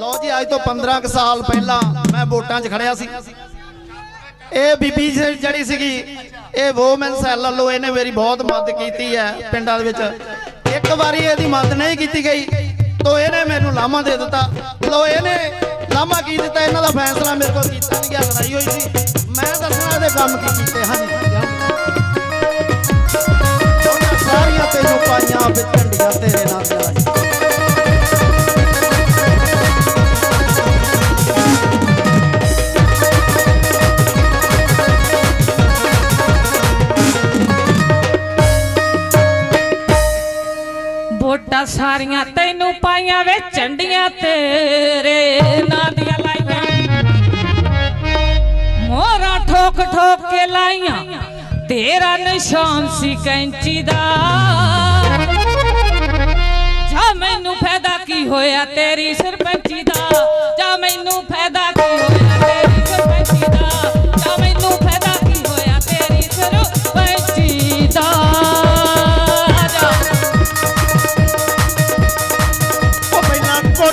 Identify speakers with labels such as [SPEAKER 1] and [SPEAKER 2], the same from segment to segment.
[SPEAKER 1] ਲਓ ਜੀ, ਅੱਜ ਤੋਂ 15 ਕੁ ਸਾਲ ਪਹਿਲਾਂ ਮੈਂ ਵੋਟਾਂ 'ਚ ਖੜਿਆ ਸੀ। ਇਹ ਬੀਬੀ ਜਿਹੜੀ ਸੀਗੀ, ਇਹ ਵੋਮਨ ਸੈੱਲ ਵੱਲੋਂ ਇਹਨੇ ਮੇਰੀ ਬਹੁਤ ਮਦਦ ਕੀਤੀ ਹੈ ਪਿੰਡਾਂ ਦੇ ਵਿੱਚ। ਇੱਕ ਵਾਰੀ ਇਹਦੀ ਮਦਦ ਨਹੀਂ ਕੀਤੀ ਗਈ, ਤੋ ਇਹਨੇ ਮੈਨੂੰ ਲਾਮਾ ਦੇ ਦਿੱਤਾ। ਲੋ ਇਹਨੇ ਲਾਮਾ ਕੀ ਦਿੱਤਾ? ਇਹਨਾਂ ਦਾ ਫੈਸਲਾ ਮੇਰੇ ਕੋਲ ਕੀਤਾ ਨਹੀਂ ਗਿਆ, ਲੜਾਈ ਹੋਈ ਸੀ। ਮੈਂ ਦੱਸਣਾ ਇਹਦੇ ਕੰਮ ਕੀ ਕੀਤੇ? ਹਨ ਸਾਰੀਆਂ ਤੈਨੂੰ ਪਾਈਆਂ ਵਿੱਚ ਝੰਡੀਆਂ ਤੇਰੇ ਨਾਲ ਲਾਈ
[SPEAKER 2] ਵੋਟਾਂ ਸਾਰੀਆਂ ਤੈਨੂੰ ਪਾਈਆਂ ਵੇ ਚੰਡੀਆਂ ਤੇਰੇ ਨਾਂ ਦੀਆਂ ਲਾਈਆਂ। ਮੋਰਾ ਠੋਕ ਠੋਕ ਕੇ ਲਾਈਆਂ, ਤੇਰਾ ਨਿਸ਼ਾਨ ਸੀ ਕੈਂਚੀ ਦਾ। ਜਾ ਮੈਨੂੰ ਫਾਇਦਾ ਕੀ ਹੋਇਆ ਤੇਰੀ ਸਰਪੰਚੀ ਦਾ?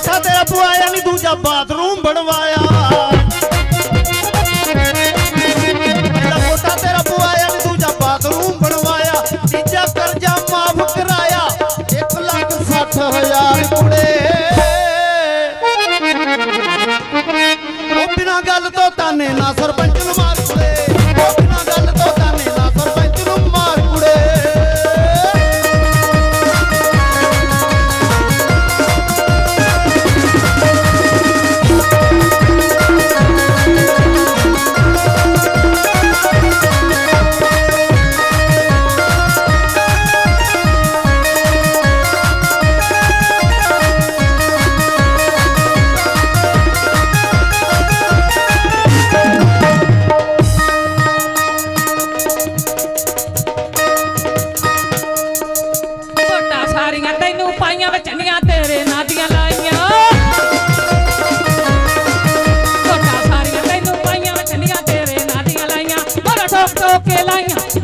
[SPEAKER 1] ਕੋਠਾ ਤੇਰਾ ਪਵਾਇਆ ਨਹੀਂ ਦੂਜਾ ਬਾਥਰੂਮ ਬਣਵਾਇਆ। ਪਹਿਲਾਂ ਕੋਠਾ ਤੇਰਾ ਪਵਾਇਆ ਨਹੀਂ ਦੂਜਾ ਬਾਥਰੂਮ ਬਣਵਾਇਆ। ਤੀਜਾ ਕਰਜ਼ਾ ਮਾਫ ਕਰਾਇਆ 1 ਲੱਖ 60 ਹਜ਼ਾਰ ਕੁੜੇ। ਉਹ ਬਿਨਾਂ ਗੱਲ ਤੋਂ ਤਾਨੇ ਨਾ ਸਰਪੰਚ ਨੂੰ ਮਾਰ ਕੁੜੇ।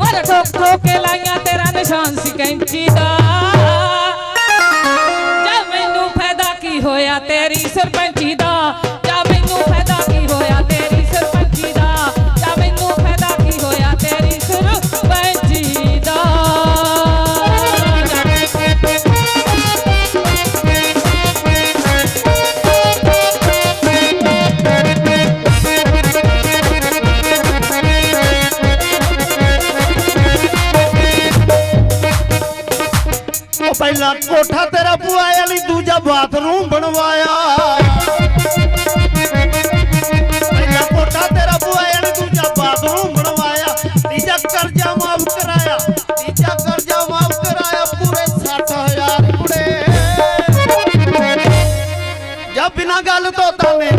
[SPEAKER 2] ਲਾਈਆਂ ਠੋਕ ਠੋਕ ਕੇ ਲਾਈਆਂ ਤੇਰਾ ਨਿਸ਼ਾਨ ਸੀ ਕੈਂਚੀ ਦਾ। ਜਾ ਮੈਨੂੰ ਫਾਇਦਾ ਕੀ ਹੋਇਆ ਤੇਰੀ ਸਰਪੰਚੀ ਦਾ?
[SPEAKER 1] ਉਹ ਪਹਿਲਾਂ ਕੋਠਾ ਤੇਰਾ ਪਵਾਇਆ ਨਹੀਂ, ਦੂਜਾ ਬਾਥਰੂਮ ਬਣਵਾਇਆ। ਪਹਿਲਾਂ ਕੋਠਾ ਤੇਰਾ ਪਵਾਇਆ ਨਹੀਂ, ਦੂਜਾ ਬਾਥਰੂਮ ਬਣਵਾਇਆ। ਤੀਜਾ ਕਰਜ਼ਾ ਮਾਫ ਕਰਾਇਆ, ਤੀਜਾ ਕਰਜ਼ਾ ਮਾਫ ਕਰਾਇਆ, ਪੂਰੇ 60000 ਕੁੜੇ। ਜਾਂ ਬਿਨਾਂ ਗੱਲ ਤੋਂ ਤਾਨੇ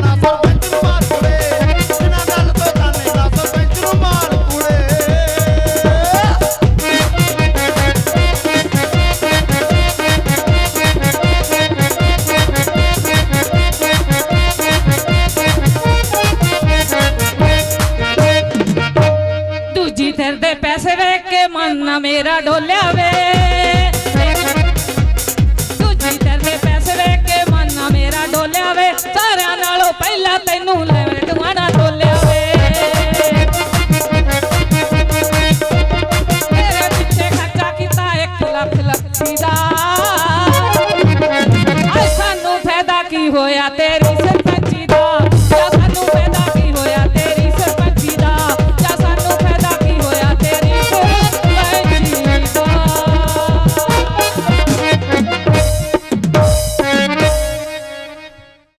[SPEAKER 2] ਤੇਰੇ ਦੇ ਪੈਸੇ ਵੇਖ ਕੇ ਮਨ ਨਾ ਮੇਰਾ ਡੋਲਿਆ ਵੇ। ਦੂਜੀ ਤੇਰੇ ਪੈਸੇ ਵੇਖ ਕੇ ਮਨ ਨਾ ਮੇਰਾ ਡੋਲਿਆ ਵੇ। ਸਾਰਿਆਂ ਨਾਲੋਂ ਪਹਿਲਾਂ ਤੈਨੂੰ ਲੈਵੇ ਟਵਾਣਾ ਡੋਲਿਆ ਵੇ। ਤੇਰੇ ਪਿੱਛੇ ਖਰਚਾ ਕੀਤਾ 1 ਲੱਖ ਲੱਖੀ ਦਾ। ਆਏ ਸਾਨੂੰ ਫਾਇਦਾ ਕੀ ਹੋਇਆ ਤੇਰੀ